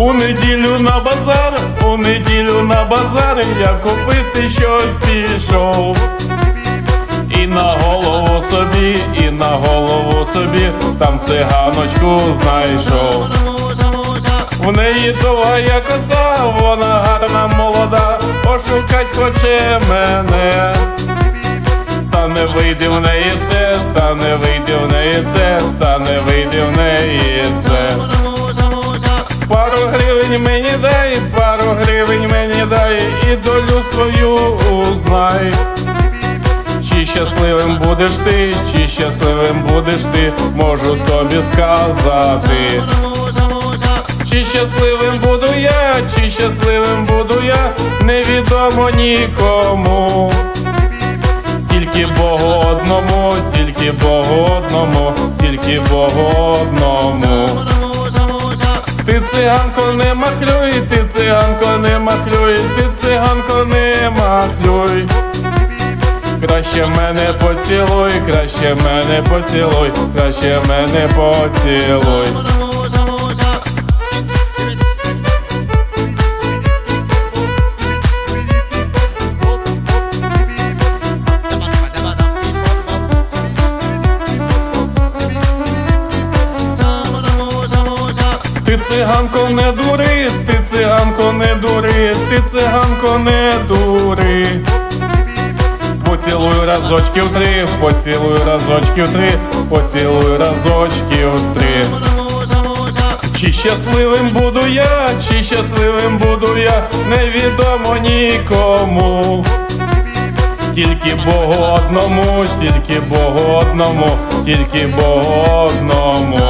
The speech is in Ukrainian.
У неділю на базар, у неділю на базар я купити щось пішов. І на голову собі, і на голову собі, там циганочку знайшов. В неї довга коса, вона гарна молода, пошукать хоче мене. Та не вийде в неї це, та не вийде в неї це, та не вийде в неї гривень мені дай, пару гривень мені дай, і долю свою узнай. Чи щасливим будеш ти, чи щасливим будеш ти, можу тобі сказати. Чи щасливим буду я, чи щасливим буду я, невідомо нікому. Тільки Богу одному, тільки Богу одному, тільки Богу одному. Ти циганко не махлюй, ти циганко не махлюй, ти циганко не махлюй. Краще мене поцілуй, краще мене поцілуй, краще мене поцілуй. Ти циганко не дури, ти циганко не дури, ти циганко не дури. Поцілуй разочків три, поцілуй разочків три, поцілуй разочків три. Чи щасливим буду я, чи щасливим буду я, невідомо нікому. Тільки Богу одному, тільки Богу одному, тільки Богу одному.